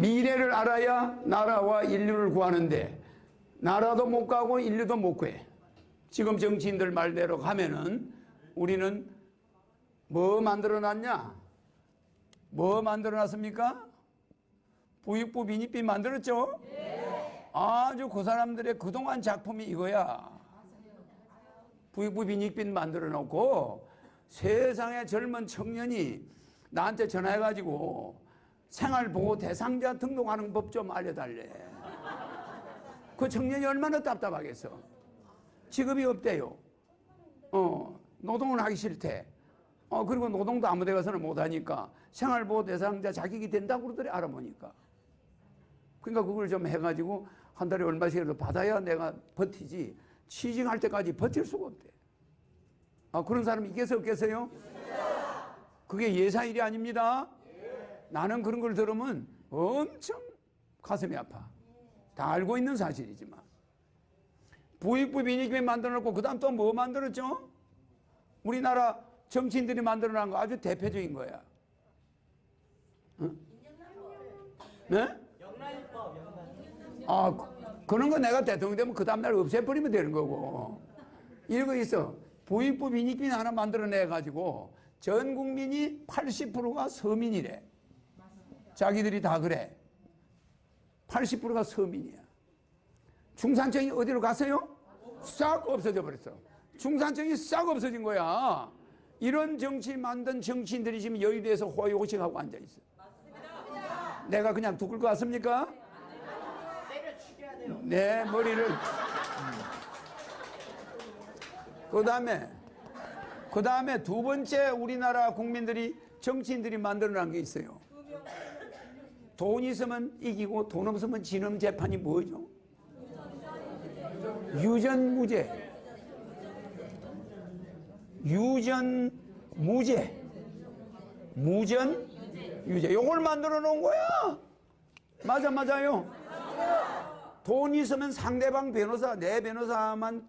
미래를 알아야 나라와 인류를 구하는데 나라도 못 가고 인류도 못 구해. 지금 정치인들 말대로 가면은 우리는 뭐 만들어 놨냐? 뭐 만들어 놨습니까? 부익부 민익비 만들었죠? 아주 그 사람들의 그동안 작품이 이거야. 부익부 빈익빈 만들어 놓고 세상의 젊은 청년이 나한테 전화해가지고 생활보호 대상자 등록하는 법 좀 알려달래. 그 청년이 얼마나 답답하겠어. 직업이 없대요. 어, 노동은 하기 싫대. 어, 그리고 노동도 아무 데 가서는 못하니까 생활보호 대상자 자격이 된다고 그러더래, 알아보니까. 그러니까 그걸 좀 해가지고 한 달에 얼마씩이라도 받아야 내가 버티지 취직할 때까지 버틸 수가 없대. 아, 그런 사람이 있겠어, 없겠어요? 그게 예사일이 아닙니다. 나는 그런 걸 들으면 엄청 가슴이 아파. 다 알고 있는 사실이지만. 부익부 빈익비 만들어 놓고 그 다음 또 뭐 만들었죠? 우리나라 정치인들이 만들어 놓은 거 아주 대표적인 거야. 응? 네? 아, 그- 그런 거 내가 대통령 되면 그 다음날 없애버리면 되는 거고. 거 있어. 부익부 빈익빈 하나 만들어내가지고 전 국민이 80%가 서민이래. 자기들이 다 그래. 80%가 서민이야. 중산층이 어디로 갔어요? 싹 없어져 버렸어. 중산층이 싹 없어진 거야. 이런 정치 만든 정치인들이 지금 여의도에서 호의호식하고 앉아있어. 내가 그냥 두글 것 같습니까? 내 머리를 그 다음에 그 다음에 두 번째 우리나라 국민들이 정치인들이 만들어낸 게 있어요 돈 있으면 이기고 돈 없으면 지는 재판이 뭐죠? 유전무죄 유전무죄 무전 유죄 요걸 만들어 놓은 거야 맞아 맞아요 돈 있으면 상대방 변호사, 내 변호사만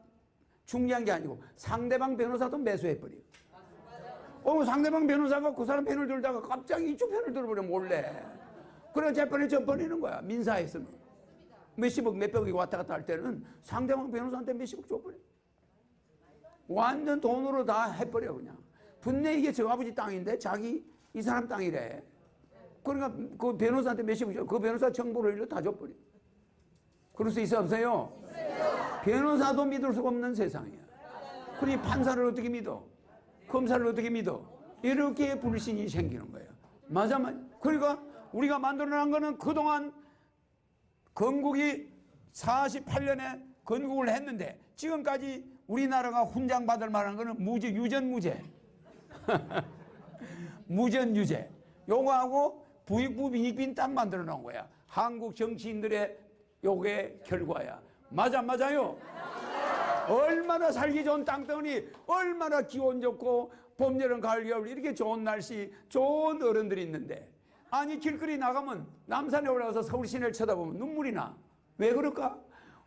중요한 게 아니고 상대방 변호사도 매수해버려. 어, 상대방 변호사가 그 사람 편을 들다가 갑자기 이쪽 편을 들어버려, 몰래. 그래, 재판에 져버리는 거야, 민사에서는. 몇십억, 몇백억이 왔다 갔다 할 때는 상대방 변호사한테 몇십억 줘버려. 완전 돈으로 다 해버려, 그냥. 분내 이게 저 아버지 땅인데 자기 이 사람 땅이래. 그러니까 그 변호사한테 몇십억 줘. 그 변호사 정보를 일로 다 줘버려. 그럴 수 있어 없어요? 변호사도 믿을 수가 없는 세상이야. 그러니 판사를 어떻게 믿어? 검사를 어떻게 믿어? 이렇게 불신이 생기는 거예요. 맞아, 맞아. 그러니까 우리가 만들어낸 거는 그동안 건국이 48년에 건국을 했는데 지금까지 우리나라가 훈장 받을 만한 거는 무죄, 유전무죄. 무전유죄. 요거하고 부익부 빈익빈 딱 만들어 놓은 거야. 한국 정치인들의 요게 결과야. 맞아, 맞아요? 얼마나 살기 좋은 땅덩어리, 얼마나 기온 좋고, 봄, 여름, 가을, 겨울, 이렇게 좋은 날씨, 좋은 어른들이 있는데, 아니, 길거리 나가면 남산에 올라가서 서울 시내를 쳐다보면 눈물이 나. 왜 그럴까?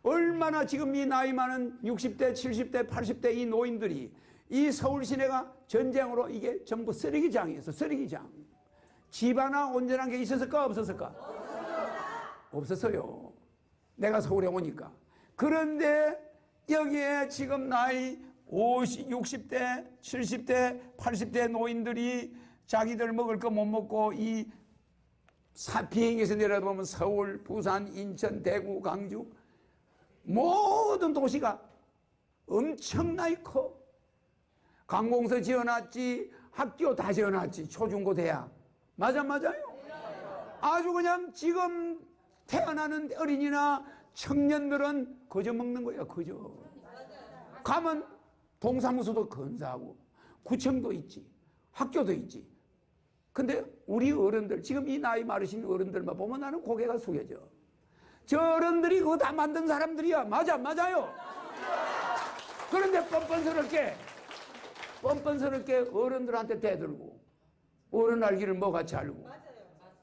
얼마나 지금 이 나이 많은 60대, 70대, 80대 이 노인들이 이 서울 시내가 전쟁으로 이게 전부 쓰레기장이었어, 쓰레기장. 집 하나 온전한 게 있었을까, 없었을까? 없었어요. 내가 서울에 오니까. 그런데 여기에 지금 나이 50, 60대, 70대, 80대 노인들이 자기들 먹을 거 못 먹고 이 사, 비행기에서 내려다보면 서울, 부산, 인천, 대구, 강주 모든 도시가 엄청나게 커. 관공서 지어놨지, 학교 다 지어놨지, 초중고 대학. 맞아, 맞아요. 아주 그냥 지금 태어나는 어린이나 청년들은 거저 먹는 거야, 거저. 가면 동사무소도 건사하고, 구청도 있지, 학교도 있지. 근데 우리 어른들, 지금 이 나이 많으신 어른들만 보면 나는 고개가 숙여져. 저 어른들이 그거 다 만든 사람들이야. 맞아, 맞아요. 그런데 뻔뻔스럽게, 뻔뻔스럽게 어른들한테 대들고, 어른 알기를 뭐 같이 알고,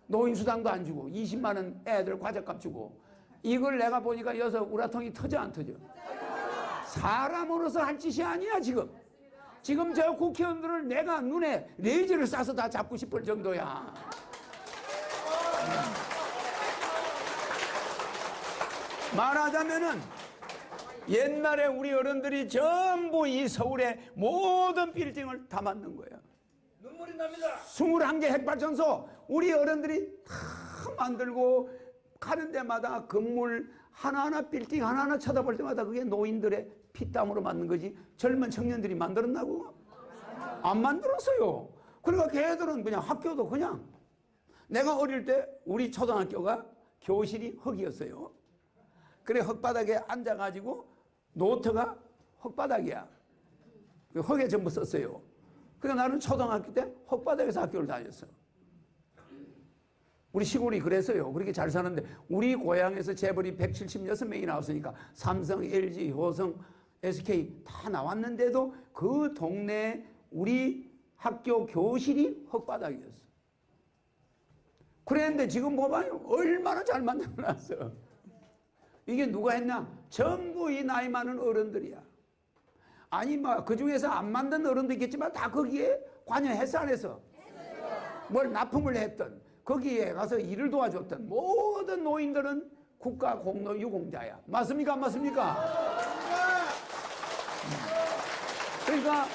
노인수당도 안 주고, 20만원 애들 과자값 주고, 이걸 내가 보니까 여기서 우라통이 터져, 안 터져? 사람으로서 할 짓이 아니야, 지금. 지금 저 국회의원들을 내가 눈에 레이저를 쏴서 다 잡고 싶을 정도야. 말하자면은 옛날에 우리 어른들이 전부 이 서울의 모든 빌딩을 다 만든 거예요. 눈물이 납니다. 21개 핵발전소 우리 어른들이 다 만들고 가는 데마다 건물 하나하나 빌딩 하나하나 쳐다볼 때마다 그게 노인들의 피땀으로 만든 거지 젊은 청년들이 만들었나고? 안 만들었어요. 그러니까 걔들은 그냥 학교도 그냥 내가 어릴 때 우리 초등학교가 교실이 흙이었어요. 그래 흙바닥에 앉아가지고 노트가 흙바닥이야. 그 흙에 전부 썼어요. 그래 나는 초등학교 때 흙바닥에서 학교를 다녔어. 우리 시골이 그랬어요. 그렇게 잘 사는데 우리 고향에서 재벌이 176명이 나왔으니까 삼성, LG, 효성, SK 다 나왔는데도 그 동네 우리 학교 교실이 흙바닥이었어. 그랬는데 지금 봐봐요. 얼마나 잘 만들어놨어. 이게 누가 했나? 전부 이 나이 많은 어른들이야. 아니, 뭐, 그 중에서 안 만든 어른도 있겠지만 다 거기에 관여했어, 안 했어? 뭘 납품을 했던, 거기에 가서 일을 도와줬던 모든 노인들은 국가 공로 유공자야. 맞습니까? 안 맞습니까? 그러니까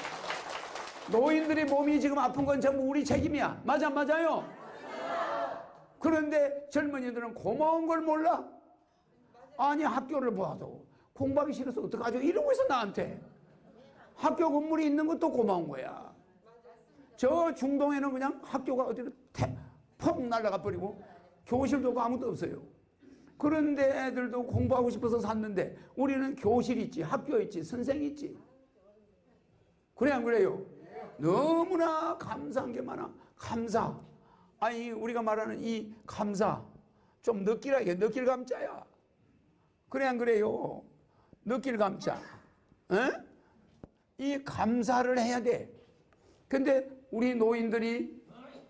노인들의 몸이 지금 아픈 건 전부 우리 책임이야. 맞아, 안 맞아요? 그런데 젊은이들은 고마운 걸 몰라. 아니 학교를 봐도 공부하기 싫어서 어떡하죠? 이러고 있어 나한테. 학교 건물이 있는 것도 고마운 거야. 저 중동에는 그냥 학교가 어디로 태, 퍽 날아가 버리고 교실도 없고 아무도 없어요. 그런데 애들도 공부하고 싶어서 샀는데 우리는 교실 있지, 학교 있지, 선생 있지. 그래 안 그래요? 너무나 감사한 게 많아. 감사. 아니 우리가 말하는 이 감사 좀 느끼라게 느낄 감자야. 그래 안 그래요? 느낄 감자. 에? 이 감사를 해야 돼. 근데 우리 노인들이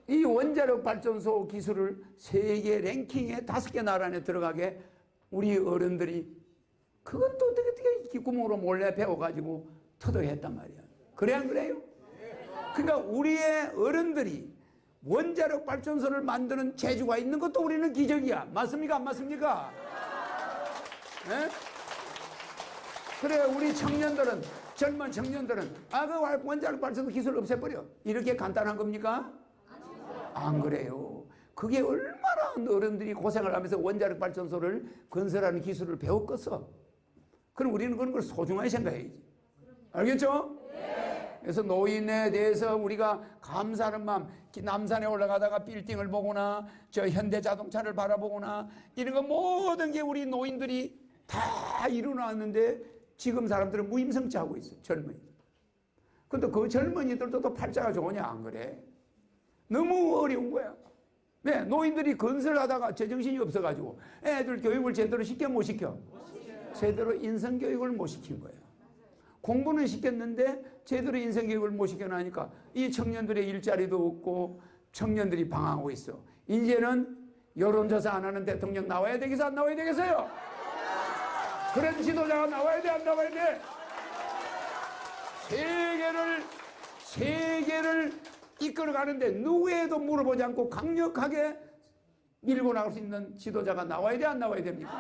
이 원자력 발전소 기술을 세계 랭킹에 다섯 개 나라 안에 들어가게 우리 어른들이 그것도 어떻게 어떻게 귓구멍으로 몰래 배워가지고 터득했단 말이야. 그래 안 그래요? 그러니까 우리의 어른들이 원자력 발전소를 만드는 재주가 있는 것도 우리는 기적이야. 맞습니까? 안 맞습니까? 예? 그래 우리 청년들은 젊은 청년들은 아 그 원자력 발전소 기술 없애버려 이렇게 간단한 겁니까? 안 그래요. 그게 얼마나 어른들이 고생을 하면서 원자력 발전소를 건설하는 기술을 배웠겠어. 그럼 우리는 그런 걸 소중하게 생각해야지. 알겠죠? 그래서 노인에 대해서 우리가 감사하는 마음, 남산에 올라가다가 빌딩을 보거나 저 현대 자동차를 바라보거나 이런 거 모든 게 우리 노인들이 다 이루어놨는데 지금 사람들은 무임승차 하고 있어요. 젊은이. 근데 그 젊은이들도 또 팔자가 좋으냐 안 그래? 너무 어려운 거야. 네, 노인들이 건설하다가 제정신이 없어가지고 애들 교육을 제대로 시켜 못 시켜? 제대로 인성교육을 못 시킨 거야. 공부는 시켰는데 제대로 인성교육을 못 시켜놓으니까 이 청년들의 일자리도 없고 청년들이 방황하고 있어. 이제는 여론조사 안 하는 대통령 나와야 되겠어? 안 나와야 되겠어요? 그런 지도자가 나와야 돼? 안 나와야 돼? 세계를, 세계를 이끌어 가는데 누구에도 물어보지 않고 강력하게 밀고 나갈 수 있는 지도자가 나와야 돼? 안 나와야 됩니까?